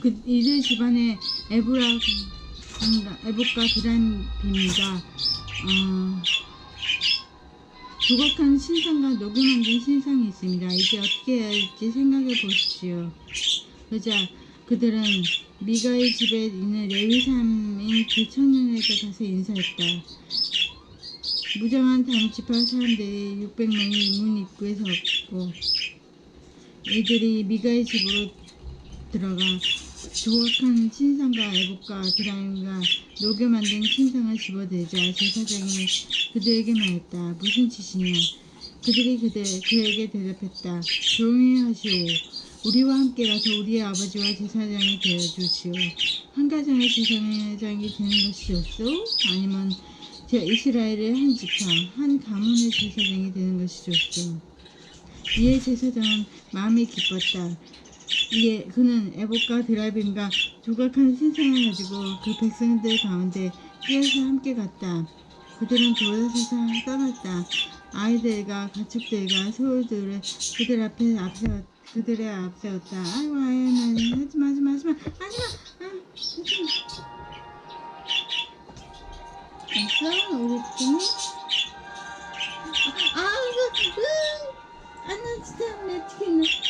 그 이들 집안의 에브라 에브과 드란비입니다. 어, 조각한 신상과 만든 신상이 있습니다. 이제 어떻게 해야 할지 생각해 보십시오. 그러자 그들은 미가의 집에 있는 레위삼인 그 청년에게 가서 인사했다. 무장한 단지파 사람들이 600명이 문 입구에 섰고 이들이 미가의 집으로 들어가 조각한 신상과 애복과 드라임과 녹여 만든 신상을 집어들자 제사장이 그들에게 말했다. 무슨 짓이냐? 그들이 그들, 그에게 대답했다. 조용히 하시오. 우리와 함께 가서 우리의 아버지와 제사장이 되어주시오. 한 가정의 제사장이 되는 것이 좋소? 아니면 제 이스라엘의 한 지파, 한 가문의 제사장이 되는 것이 좋소? 이에 제사장은 마음이 기뻤다. 이에 그는 에복과 드라빔과 조각한 신상을 가지고 그 백성들 가운데 뛰어서 함께 갔다. 그들은 돌아서서 떠났다. 아이들과 가축들과 소울들을 그들 앞에 앞세웠 그들의 앞세웠다. 아이고 아이고 하지마 하지마 하지마 하지마 아, 하지마 됐어 우리 팀이 아 이거 아나 진짜 내 튀기네 아, 따따따. 아, 머리야. 렐마.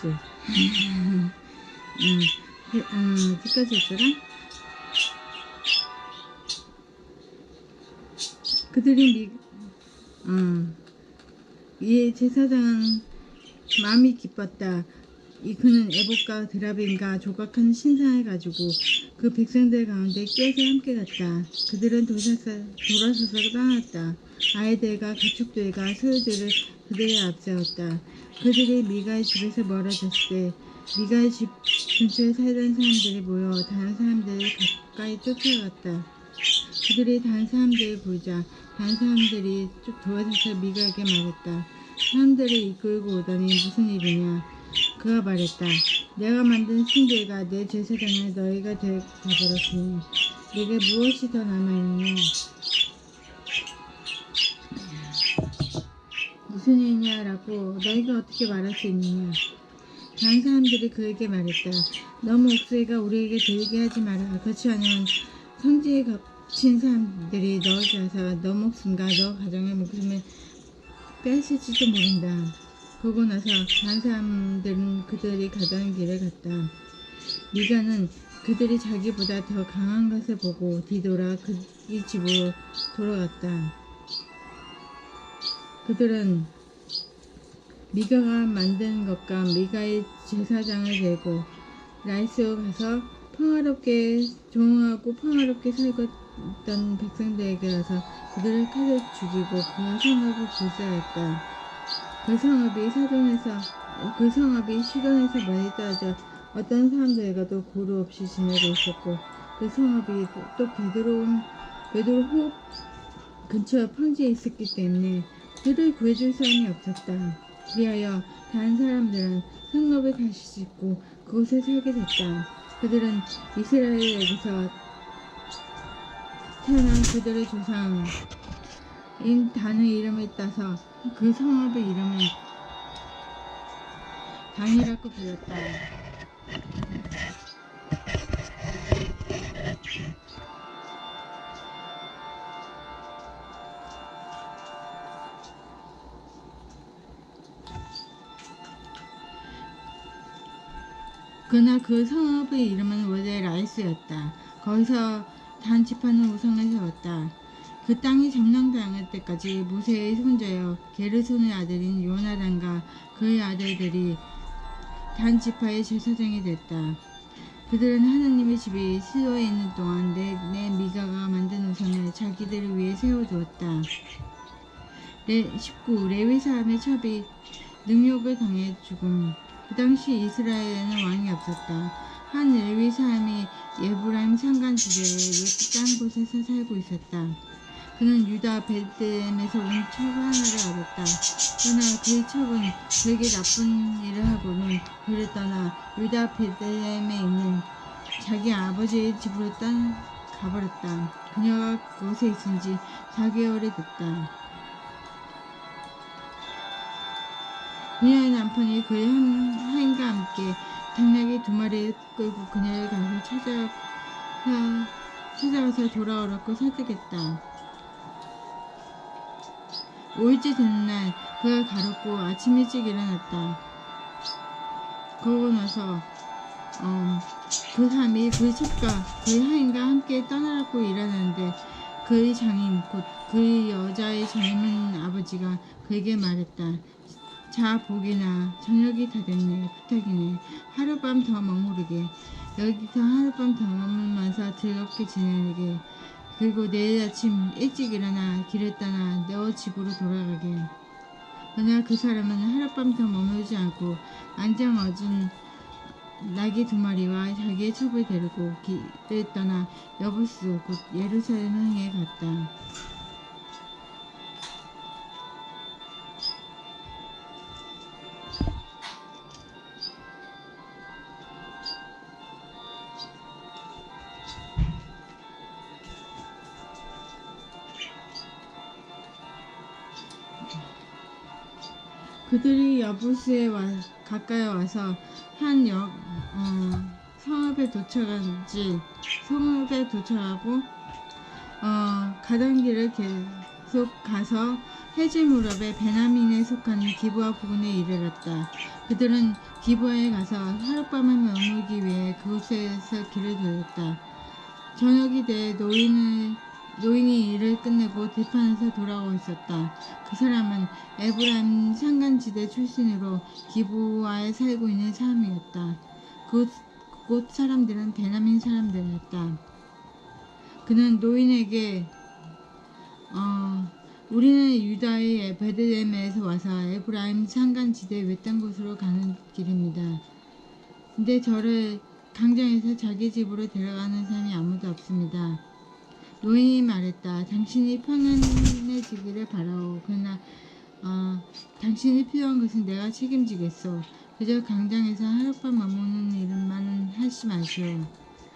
그러지? 응, 그, 어, 끝까지 있더라? 그들이 미, 어, 이 제사장은 마음이 기뻤다. 이 그는 에복과 드라빔과 조각한 신상을 가지고 그 백성들 가운데 끼어서 함께 갔다. 그들은 도사서, 돌아서서 떠났다. 아이들과 가축들과 소유들을 그들의 앞세웠다. 그들이 미가의 집에서 멀어졌을 때 미가의 집 근처에 살던 사람들이 모여 다른 사람들을 가까이 쫓아갔다. 그들이 다른 사람들을 보자 다른 사람들이 쭉 도와줘서 미가에게 말했다. 사람들을 이끌고 오다니 무슨 일이냐? 그가 말했다. 내가 만든 신들과 내 제사장을 너희가 되어버렸으니 내게 무엇이 더 남아있느냐? 무슨 일이냐라고 너희가 어떻게 말할 수 있느냐? 다른 사람들이 그에게 말했다. 너무 목소리가 우리에게 들리게 하지 마라. 그렇지 않으면 성지에 겹친 사람들이 너 잡아서 너 목숨과 너 가정의 목숨을 빼앗을지도 모른다. 그러고 나서 다른 사람들은 그들이 가던 길을 갔다. 미가는 그들이 자기보다 더 강한 것을 보고 뒤돌아 그이 집으로 돌아갔다. 그들은 미가가 만든 것과 미가의 제사장을 대고 라이스로 가서 평화롭게 조용하고 평화롭게 살고 있던 백성들에게 가서 그들을 칼로 죽이고 그 성읍을 불사했다. 그 성읍이 사돈에서 그 성읍이 시돈에서 많이 떨어져 어떤 사람들과도 고루 없이 지내고 있었고 그 성읍이 또 베드로 베드로 호흡 근처 평지에 있었기 때문에 그를 구해줄 사람이 없었다. 그리하여 다른 사람들은 성읍에 다시 짓고 그곳에 살게 됐다. 그들은 이스라엘에게서 태어난 그들의 조상인 단의 이름을 따서 그 성읍의 이름을 단이라고 불렀다. 그날 그 성읍의 이름은 원래 라이스였다. 거기서 단 지파는 우상을 세웠다. 그 땅이 점령당할 때까지 모세의 손자여 게르손의 아들인 요나단과 그의 아들들이 단 지파의 제사장이 됐다. 그들은 하나님의 집이 실로에 있는 동안 내, 내 미가가 만든 우상을 자기들을 위해 세워두었다. 레, 19. 레위 사람의 첩이 능욕을 당해 죽음. 그 당시 이스라엘에는 왕이 없었다. 한 레위 사람이 예브라임 산간 지대의 외딴 곳에서 살고 있었다. 그는 유다 베들레헴에서 온첩 하나를 얻었다. 그러나 그 첩은 되게 나쁜 일을 하고는 그를 떠나 유다 베들레헴에 있는 자기 아버지의 집으로 떠 가버렸다. 그녀가 그곳에 있은 지 4개월이 됐다. 남편이 그의 한- 하인과 함께 당나귀 두 마리를 끌고 그녀를 가서 찾아, 찾아와서 돌아오라고 설득했다. 5일째 되는 날 그가 가렸고 아침 일찍 일어났다. 그러고 나서 어, 그 사람이 그의 첩과 그의 하인과 함께 떠나라고 일어났는데 그의 장인 곧 그의 여자의 젊은 아버지가 그에게 말했다. 자 보기나 저녁이 다 됐네. 부탁이네. 하룻밤 더 머무르게. 여기서 하룻밤 더 머물면서 즐겁게 지내게. 그리고 내일 아침 일찍 일어나 길을 떠나 너 집으로 돌아가게. 그러나 그 사람은 하룻밤 더 머물지 않고 안장 얻은 나귀 두 마리와 자기의 첩을 데리고 길을 떠나 여부스 곧 예루살렘 향해 갔다. 그들이 여부스에 와, 가까이 와서 한 역, 어, 성읍에 도착한 지 성읍에 도착하고 어, 가던 길을 계속 가서 해질 무렵에 베나민에 속한 기부아 부근에 이르렀다. 그들은 기부아에 가서 하룻밤을 머물기 위해 그곳에서 길을 돌렸다. 저녁이 돼 노인을 노인이 일을 끝내고 들판에서 돌아오고 있었다. 그 사람은 에브라임 산간지대 출신으로 기부아에 살고 있는 사람이었다. 그곳, 그곳 사람들은 베나민 사람들이었다. 그는 노인에게 어, 우리는 유다의 베들레헴에서 와서 에브라임 산간지대 외딴 곳으로 가는 길입니다. 근데 저를 강정에서 자기 집으로 데려가는 사람이 아무도 없습니다. 노인이 말했다. 당신이 편안해지기를 바라오. 그러나 어, 당신이 필요한 것은 내가 책임지겠소. 그저 강장에서 하룻밤 머무는 일만은 하지 마시오.